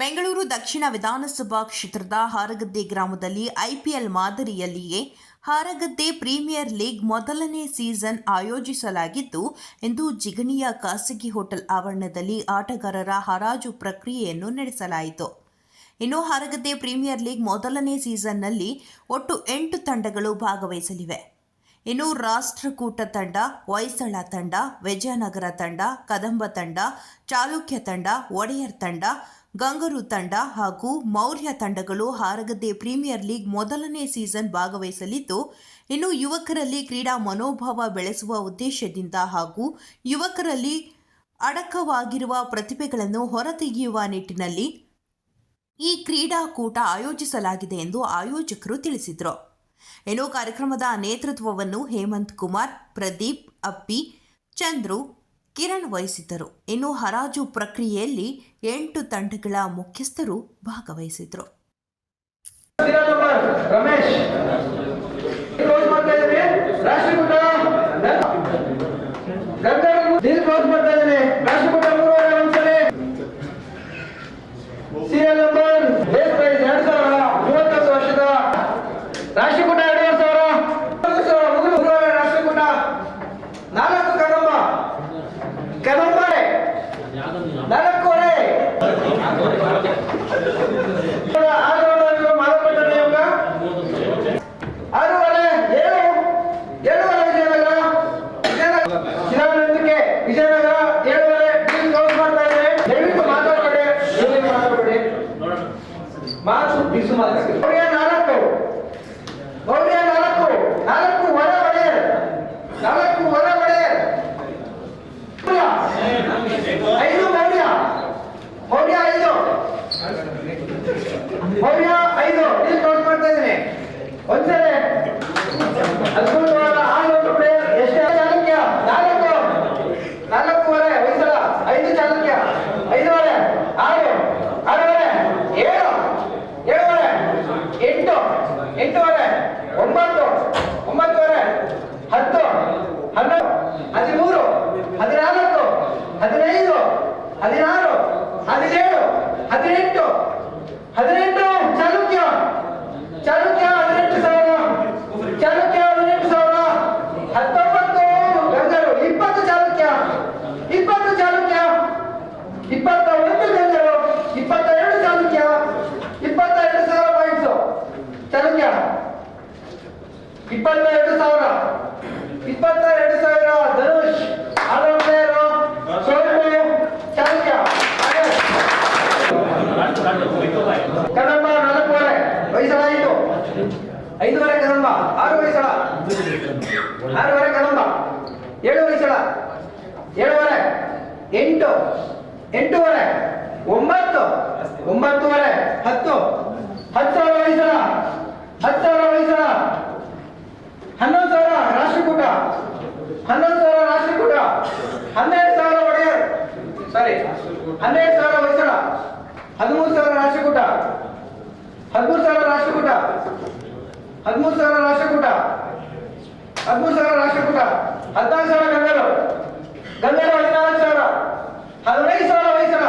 ಬೆಂಗಳೂರು ದಕ್ಷಿಣ ವಿಧಾನಸಭಾ ಕ್ಷೇತ್ರದ ಹಾರಗದ್ದೆ ಗ್ರಾಮದಲ್ಲಿ ಐಪಿಎಲ್ ಮಾದರಿಯಲ್ಲಿಯೇ ಹಾರಗದ್ದೆ ಪ್ರೀಮಿಯರ್ ಲೀಗ್ ಮೊದಲನೇ ಸೀಸನ್ ಆಯೋಜಿಸಲಾಗಿದ್ದು, ಇಂದು ಜಿಗಣಿಯ ಖಾಸಗಿ ಹೋಟೆಲ್ ಆವರಣದಲ್ಲಿ ಆಟಗಾರರ ಹರಾಜು ಪ್ರಕ್ರಿಯೆಯನ್ನು ನಡೆಸಲಾಯಿತು. ಇನ್ನು ಹಾರಗದ್ದೆ ಪ್ರೀಮಿಯರ್ ಲೀಗ್ ಮೊದಲನೇ ಸೀಸನ್ನಲ್ಲಿ ಒಟ್ಟು ಎಂಟು ತಂಡಗಳು ಭಾಗವಹಿಸಲಿವೆ. ಇನ್ನು ರಾಷ್ಟ್ರಕೂಟ ತಂಡ, ಹೊಯ್ಸಳ ತಂಡ, ವಿಜಯನಗರ ತಂಡ, ಕದಂಬ ತಂಡ, ಚಾಲುಕ್ಯ ತಂಡ, ಒಡೆಯರ್ ತಂಡ ಗಂಗರು ತಂಡ ಹಾಗೂ ಮೌರ್ಯ ತಂಡಗಳು ಹಾರಗದ್ದೆ ಪ್ರೀಮಿಯರ್ ಲೀಗ್ ಮೊದಲನೇ ಸೀಸನ್ ಭಾಗವಹಿಸಲಿದ್ದು, ಇನ್ನು ಯುವಕರಲ್ಲಿ ಕ್ರೀಡಾ ಮನೋಭಾವ ಬೆಳೆಸುವ ಉದ್ದೇಶದಿಂದ ಹಾಗೂ ಯುವಕರಲ್ಲಿ ಅಡಕವಾಗಿರುವ ಪ್ರತಿಭೆಗಳನ್ನು ಹೊರತೆಗೆಯುವ ನಿಟ್ಟಿನಲ್ಲಿ ಈ ಕ್ರೀಡಾಕೂಟ ಆಯೋಜಿಸಲಾಗಿದೆ ಎಂದು ಆಯೋಜಕರು ತಿಳಿಸಿದರು. ಇನ್ನು ಕಾರ್ಯಕ್ರಮದ ನೇತೃತ್ವವನ್ನು ಹೇಮಂತ್ ಕುಮಾರ್, ಪ್ರದೀಪ್ ಅಪ್ಪಿ, ಚಂದ್ರು ಕಿರಣ್ ವಹಿಸಿದ್ದರು. ಇನ್ನು ಹರಾಜು ಪ್ರಕ್ರಿಯೆಯಲ್ಲಿ ಎಂಟು ತಂಡಗಳ ಮುಖ್ಯಸ್ಥರು ಭಾಗವಹಿಸಿದ್ರು ಸೀರಿಯಲ್ ನಂಬರ್ ರಮೇಶ್ ಕ್ಲೋಸ್ ಮಾಡ್ತಾ ಇದ್ದೀನಿ ರಾಷ್ಟ್ರಕೂಟ ಗಂಗಾ ನೀರು ಕ್ಲೋಸ್ ಮಾಡ್ತಾ ಇದ್ದೀನಿ ರಾಷ್ಟ್ರಕೂಟ ಮೂರುವರೆ ಒಂದ್ಸರಿ ಸೀರಿಯಲ್ ನಂಬರ್ ಬೇಸ್ ಪ್ರೈಸ್ ಎರಡ್ ಸಾವಿರ ಮೂವತ್ತೊಂದು ವರ್ಷದ ರಾಷ್ಟ್ರಕೂಟ ಎರಡೂವರೆ ಸಾವಿರ ಮೂರು ಸಾವಿರ ಮುಗಿದು ಮೂರುವರೆ ರಾಷ್ಟ್ರಕೂಟ ನಾಲ್ಕು ಕದಂಬ ಕದಂಬರೆ ನಾಲ್ಕೂವರೆ ಆರು ಮಾದಪಟ್ಟಣ ಯೋಗ ಆರೂವರೆ ಏಳು ಏಳುವರೆ ವಿಜಯನಗರ ವಿಜಯನಗರ ಶಿಲಾನಂದಕ್ಕೆ ವಿಜಯನಗರ ಏಳುವರೆ ಟೀಮ್ ಕ್ಲೋಸ್ ಮಾಡ್ತಾ ಇದ್ದಾರೆ ದಯವಿಟ್ಟು ಮಾತಾಡಬೇಡಿ ದಯವಿಟ್ಟು ಮಾತಾಡಬೇಡಿ ಮಾತು ಬಿಸು ಮಾತಾಡಿ ಮೌರ್ಯ ನಾಲ್ಕು ಮೌರ್ಯ ನಾಲ್ಕು ನಾಲ್ಕು ಹೊರ ಒಡೆಯರ್ ನಾಲ್ಕು ಹೊರ ಒಡೆಯರ್ ಐದು ಮೌರ್ಯ ಮೌರ್ಯ ಐದು ಮೌರ್ಯ ಐದು ಇಲ್ಲಿ ಕೌಂಟ್ ಮಾಡ್ತಾ ಇದ್ದೀನಿ ಒಂದ್ಸರಿ ಹದಿಮೂರುವರೆ ಆರು ಪ್ಲೇಯರ್ ಎಷ್ಟೇ ಚಾಲುಕ್ಯ ನಾಲ್ಕು ನಾಲ್ಕೂವರೆ ಹೊಯ್ಸಳ ಐದು ಚಾಲುಕ್ಯ ಐದೂವರೆ ಆರು ಆರೂವರೆ ಏಳು ಏಳುವರೆ ಎಂಟು ಎಂಟೂವರೆ ಒಂಬತ್ತು ಒಂಬತ್ತುವರೆ ಹತ್ತು ಹನ್ನೊಂದು ಹದಿಮೂರು ಹದಿನಾಲ್ಕು ಹದಿನೈದು ಹದಿನಾರು ಹದಿನೇಳು ಹದಿನೆಂಟು. ಹದಿನೆಂಟು, ಚಾಲುಕ್ಯ. ಚಾಲುಕ್ಯ, ಹದಿನೆಂಟು ಸಾವಿರ. ಚಾಲುಕ್ಯ, ಹದಿನೆಂಟು ಸಾವಿರ. ಹತ್ತೊಂಬತ್ತು ಗಂಗರು ಇಪ್ಪತ್ತು ಚಾಲುಕ್ಯ. ಇಪ್ಪತ್ತು ಚಾಲುಕ್ಯ. ಇಪ್ಪತ್ತ ಒಂದು ಗಂಗರು ಇಪ್ಪತ್ತ ಎರಡು ಚಾಲುಕ್ಯ. ಇಪ್ಪತ್ತ ಎರಡು ಸಾವಿರ ಪಾಯಿಂಟ್ಸು ಚಾಲುಕ್ಯ. ಇಪ್ಪತ್ತ ಎರಡು ಸಾವಿರ. ಇಪ್ಪತ್ತ ಎರಡು ಸಾವಿರ ಧನುಷ್ ಆಲ್ರೌಂಡ್ ಪ್ಲೇಯರು ಸೋಲು ಚಾಲುಕ್ಯ ಹಾಗೆ ಕದಂಬ ನಾಲ್ಕೂವರೆ ಹೊಯ್ಸಳ ಐದು ಐದೂವರೆ ಕದಂಬ ಆರು ಹೊಯ್ಸಳ ಆರೂವರೆ ಕದಂಬ ಏಳು ಸಲ ಏಳುವರೆ? ಎಂಟು? ಎಂಟೂವರೆ? ಒಂಬತ್ತು? ಒಂಬತ್ತುವರೆ? ಹತ್ತು? ಹತ್ತು ಸಾವಿರ ಹೊಯ್ಸಳ ಹತ್ತು ಸಾವಿರ ಹೊಯ್ಸಳ ಹನ್ನೊಂದು ಸಾವಿರ ರಾಷ್ಟ್ರಕೂಟ? ಹನ್ನೊಂದು ಸಾವಿರ ರಾಷ್ಟ್ರಕೂಟ? ಹನ್ನೆರಡು ಸಾವಿರ ಒಡೆಯರ್ ಸಾರಿ ಹನ್ನೆರಡು ಸಾವಿರ ಹೊಯ್ಸಳ ಹದಿಮೂರು ಸಾವಿರ ರಾಷ್ಟ್ರಕೂಟ? ಹದಿಮೂರು ಸಾವಿರ ರಾಷ್ಟ್ರಕೂಟ? ಹದಿಮೂರು ಸಾವಿರ ರಾಷ್ಟ್ರಕೂಟ? ಹದಿಮೂರು ಸಾವಿರ ರಾಷ್ಟ್ರಕೂಟ ಹದಿನಾಲ್ಕು ಸಾವಿರ ಗಂಗರು ಗಂಗರು ಹದಿನಾಲ್ಕು ಸಾವಿರ ಹದಿನೈದು ಸಾವಿರ ಹೊಯ್ಸಳ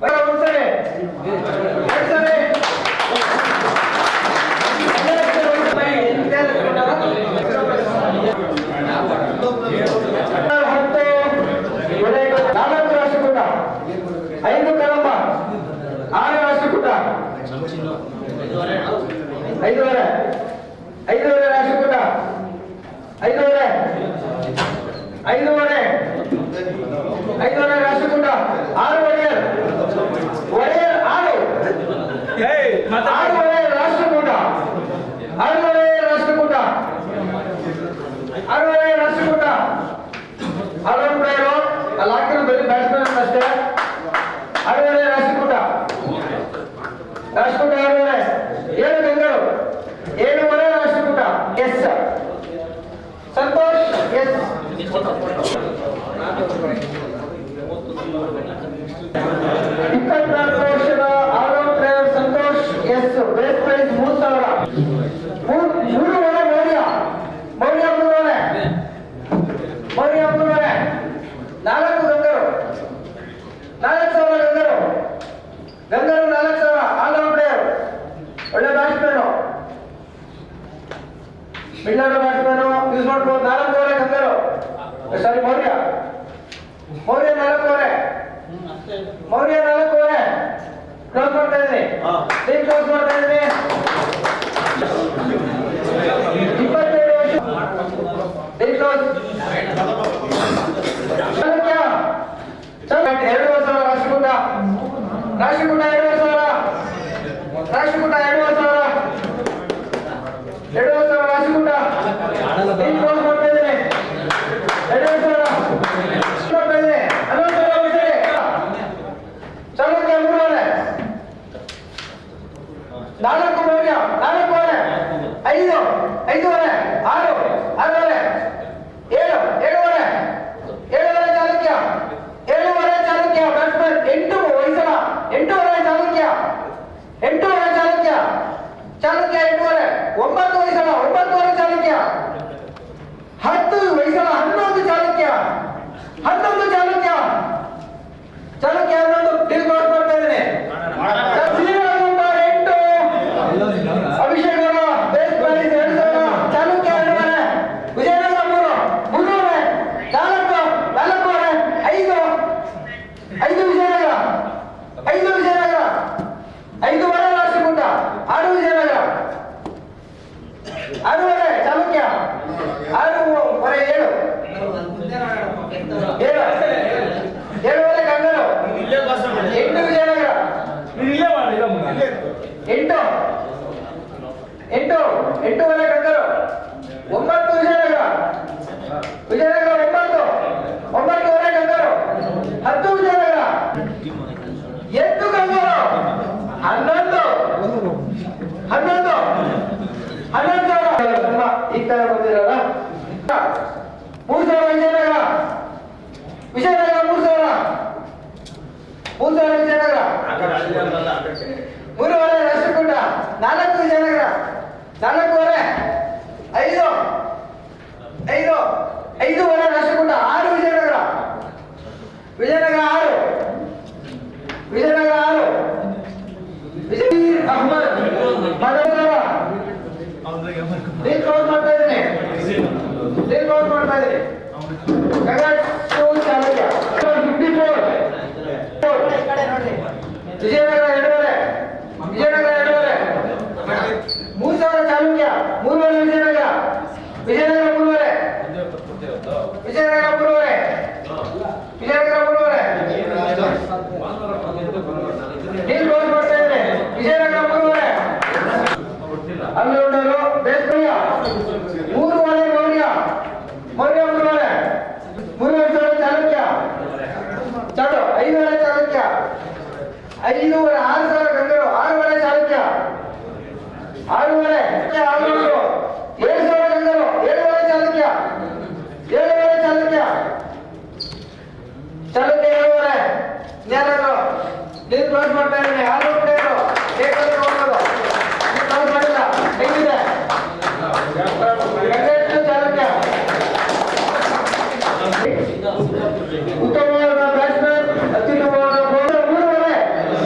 ಹೊಯ್ಸಳ ಒಂದ್ಸರಿ ಎರಡು ಸರಿ ಹತ್ತು ನಾಲ್ಕು ರಾಷ್ಟ್ರಕೂಟ ಐದು ಕಳಂಬ ಆರು ರಾಷ್ಟ್ರಕೂಟ ಐದೂವರೆ ಐದೂವರೆ ರಾಷ್ಟ್ರಕೂಟ ಐದೂವರೆ ಐದೂವರೆ ಐದೂವರೆ ರಾಷ್ಟ್ರಕೂಟ ಆರು ಒಡೆಯರ್ ಒಡೆಯರ್ ಆರು ಆರೂವರೆ ರಾಷ್ಟ್ರಕೂಟ ಆರೂವರೆ ರಾಷ್ಟ್ರಕೂಟ ಆರೂವರೆ ರಾಷ್ಟ್ರಕೂಟ ಆಲ್ರೌಂಡ್ ಪ್ಲೇಯರು ಅಲ್ಲಿ ಹಾಕಿರೋ ಬರೀ ಬ್ಯಾಟ್ಸ್ಮನ್ ಅಷ್ಟೇ ಆರೂವರೆ ರಾಷ್ಟ್ರಕೂಟ ಇಪ್ಪತ್ನಾಲ್ಕು ವರ್ಷದ ಆರೋ ಸಂತೋಷ್ ಎಸ್ ಬೇಸ್ ಪ್ರೈಸ್ ಮೂರು ಸಾವಿರ ಮೂರು ವರೆ ಮೌಲ್ಯ ಮೌಲ್ಯ ಮೂರುವರೆ ಮೌಲ್ಯ ಮೂರುವರೆ ನಾಲ್ಕು ಗಂಗರು ನಾಲ್ಕು ಸಾವಿರ ಗಂಗರು ಸಾವಿರ ಒಳ್ಳೆ ಬ್ಯಾಟ್ಸ್ಮನ್ ಮಿಡ್ಲರ್ ಬ್ಯಾಟ್ಸ್ಮನ್ ಯೂಸ್ ಮಾಡ್ಬೋದು ನಾಲ್ಕು ಸಾರಿ ಮೌರ್ಯ. ಮೌರ್ಯ ನಾಲ್ಕೂವರೆ. ಮೌರ್ಯ ನಾಲ್ಕೂವರೆ. ಕ್ಲೋಸ್ ಮಾಡ್ತಾ ಇದ್ದೀನಿ ಕ್ಲೋಸ್ ಮಾಡ್ತಾ ಇದ್ದೀನಿ ಇಪ್ಪತ್ತೇಳು ವರ್ಷ ನೀನ್ ಕ್ಲೋಸ್ ಚಾಲುಕ್ಯ ಚಾಲುಕ್ಯ ಎರಡೂವರೆ ಸಾವಿರ ರಾಷ್ಟ್ರಕೂಟ ರಾಷ್ಟ್ರಕೂಟ ಎರಡೂವರೆ ಸಾವಿರ ರಾಷ್ಟ್ರಕೂಟ ಎರಡೂವರೆ ಸಾವಿರ ಎರಡೂವರೆ ಸಾವಿರ ರಾಷ್ಟ್ರಕೂಟ ನೀನ್ ಕ್ಲೋಸ್ ಮಾಡ್ತಾ ಇದ್ದೀನಿ ಎರಡೂವರೆ ಸಾವಿರ ಮಾಡ್ತಾ ಇದ್ದೀನಿ ಹನ್ನೊಂದು ಸಾವಿರ ಉಳಿಸಿದೆ. ಚಾಲುಕ್ಯ ಮೂರುವರೆ ನಾಲ್ಕು ಮೌಲ್ಯ ನಾಲ್ಕೂವರೆ ಐದು ಐದೂವರೆ ಆರು ಆರೂವರೆ ಏಳು ಏಳುವರೆ ಏಳುವರೆ ಚಾಲುಕ್ಯ ಏಳುವರೆ ಚಾಲುಕ್ಯ ಬ್ಯಾಟ್ಸ್ಮನ್ ಎಂಟು ವಯಸ್ಸಳ ಎಂಟೂವರೆ ಚಾಲುಕ್ಯ ಎಂಟೂವರೆ ಚಾಲುಕ್ಯ ಚಾಲುಕ್ಯ ಎಂಟೂವರೆ ಒಂಬತ್ತು ವಯಸ್ಸಳ ಒಂಬತ್ತುವರೆ ಚಾಲುಕ್ಯ ಹತ್ತು ವಯಸ್ಸಳ ಹನ್ನೊಂದು ಚಾಲುಕ್ಯ ಹನ್ನೊಂದು ಚಾಲುಕ್ಯ ಚಾಲುಕ್ಯ ಹನ್ನೊಂದು ಡೀಲ್ ಮಾಡ್ತಾ ಇದ್ದೀನಿ ಸೀರಿಯಲ್ ನಂಬರ್ ಎಂಟು ಅಭಿಷೇಕ್ ಅವರ ಬೇಸ್ ಪ್ರೈಸ್ ಎರಡು ಸಾವಿರ ಚಾಲುಕ್ಯ ಎರಡೂವರೆ ವಿಜಯನಗರ ಮೂರು ಮೂರುವರೆ ನಾಲ್ಕು ನಾಲ್ಕೂವರೆ ಐದು ಐದು ವಿಜಯನಗರ ಐದು ವಿಜಯನಗರ ಐದೂವರೆ ರಾಷ್ಟ್ರಕೂಟ ಆರು ವಿಜಯನಗರ ಆರೂವರೆ ಚಾಲುಕ್ಯ ಆರೂವರೆ ಏಳು ಏಳು ಏಳುವರೆ ಕಂಗರು ಎಂಟು ವಿಜಯನಗರ ಎಂಟು ಎಂಟು ಎಂಟೂವರೆ ಕಂಗರು ಒಂಬತ್ತು ವಿಜಯನಗರ. ವಿಜಯನಗರ ಒಂಬತ್ತು. ಒಂಬತ್ತುವರೆ ಕಂಗರು ಹತ್ತು ವಿಜಯನಗರ. ಎಂಟು ಕಂಗರು ಹನ್ನೊಂದು. ಹನ್ನೊಂದು. ಹನ್ನೊಂದು ಸಾವಿರ. ಈ ತರ ಬಂದಿರಲ್ಲ. ಮೂರು ಸಾವಿರ ವಿಜಯನಗರ. ವಿಜಯನಗರ ಮೂರು ಸಾವಿರ. ಮೂರು ಸಾವಿರ ವಿಜಯನಗರ. ಮೂರುವರೆ ರಾಷ್ಟ್ರಕೂಟ ನಾಲ್ಕು ವಿಜಯನಗರ. ನಾಲ್ಕೂವರೆ ಐದು. ಐದು. ಐದೂವರೆ ರಾಷ್ಟ್ರಕೂಟ ಆರು ವಿಜಯನಗರ. ವಿಜಯನಗರ ಆರು. ವಿಜಯನಗರ ಆರು. ವಿಜಯ್ ಅಹಮದ್. ಮದನಗರ ನೀನ್ ಕ್ಲೋಸ್ ಮಾಡ್ತಾ ಇದ್ದೀನಿ. ನೀನ್ ಕ್ಲೋಸ್ ಮಾಡ್ತಾ ಇದ್ದೀನಿ. ಟು ಚಾಲುಕ್ಯ. ಫಿಫ್ಟಿ ವಿಜಯನಗರ ಎರಡೂವರೆ ಮೂರು ಸಾವಿರ ಚಾಲುಕ್ಯ ಮೂರುವರೆ ವಿಜಯನಗರ. ವಿಜಯನಗರ ಮೂರುವರೆ ವಿಜಯನಗರ ಮೂರುವರೆ ವಿಜಯನಗರ ಮೂರುವರೆ ನೀನ್ ಕ್ಲೋಸ್ ವಿಜಯನಗರ ಚಾಲು ಚಾಲುಕ್ಯ. ಐದೂವರೆ ಆರು ಸಾವಿರ ಗಂಗರು ಆರೂವರೆ ಚಾಲುಕ್ಯ ಆರೂವರೆ ಆರುನೂರು ಏಳು ಸಾವಿರ ಗಂಗರು ಏಳುವರೆ ಚಾಲುಕ್ಯ. ಏಳುವರೆ ಚಾಲುಕ್ಯ. ಚಾಲುಕ್ಯ ಏಳುವರೆ. ಜ್ಞಾನರು ನೀರು ಕ್ಲೋಸ್ ಮಾಡ್ತಾ ಇದ್ದೀನಿ. ಯಾರು ಹೋಗ್ತಾ ಇದ್ರು ಮಾಡಿಲ್ಲ ಗಂಗೆಟ್ಟು ಚಾಲುಕ್ಯ ಉತ್ತಮವಾದ ಬ್ಯಾಟ್ಸ್ಮನ್ ಅತ್ಯುತ್ತಮವಾದ ಬೌಲರ್ ಮೂರುವರೆ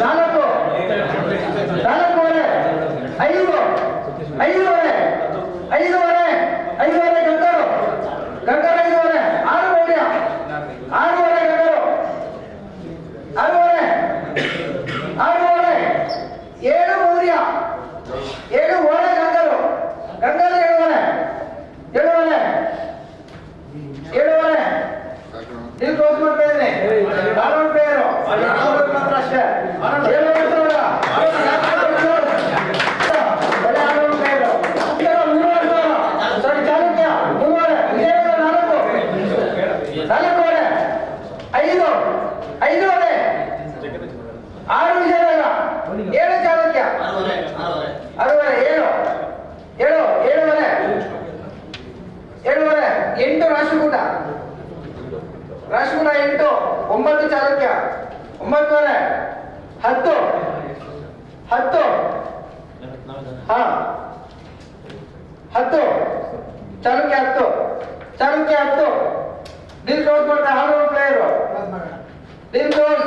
ನಾಲ್ಕು ನಾಲ್ಕೂವರೆ ಐದು ಐದೂವರೆ ಐದೂವರೆ ಐದೂವರೆ ಗಂಗರು ಗಂಗರು ಐದೂವರೆ ಆರು ಮೌಲ್ಯ ಆರೂವರೆ ಗಂಗರು ಆರೂವರೆ ಆರೂವರೆ ಏಳು ಮೌರ್ಯ ಏಳುವರೆ ಗಂಗರು ಗಂಗರು ಏಳುವರೆ ಏಳುವರೆ ಏಳುವರೆ ನೀವು ಕ್ಲೋಸ್ ಮಾಡ್ತಾ ಇದ್ದೀನಿ ಆರೌಂಡ್ ಪ್ಲೇಯರು ಮಾತ್ರ ಅಷ್ಟೇ ಏಳುವರೆ ಸಾವಿರ ಬರೀ ಆರೌಂಡ್ ಪ್ಲೇಯರು ಮೂರುವರೆ ಸಾವಿರ ಸಾರಿ ಚಾಲುಕ್ಯ ಮೂರುವರೆ ವಿಜಯನಗರ ನಾಲ್ಕು ನಾಲ್ಕೂವರೆ ಐದು ಐದೂವರೆ ಆರು ವಿಜಯನಗರ ಏಳು ಚಾಲುಕ್ಯ ಆರೂವರೆ ಏಳು ಏಳು ಏಳುವರೆ ಏಳುವರೆ ಎಂಟು ರಾಷ್ಟ್ರಕೂಟ ರಾಷ್ಟ್ರಕೂಟ ಎಂಟು, ಒಂಬತ್ತು ಚಾಲುಕ್ಯ, ಒಂಬತ್ತುವರೆ, ಹತ್ತು ಹತ್ತು, ಹಾ, ಹತ್ತು, ಚಾಲುಕ್ಯ ಹತ್ತು ಚಾಲುಕ್ಯ ಹತ್ತು. ಡೀಲ್ ಕ್ಲೋಸ್ ಮಾಡ್ತಾ ಹಾಲು ಪ್ಲೇಯರು ಡೀಲ್ ಕ್ಲೋಸ್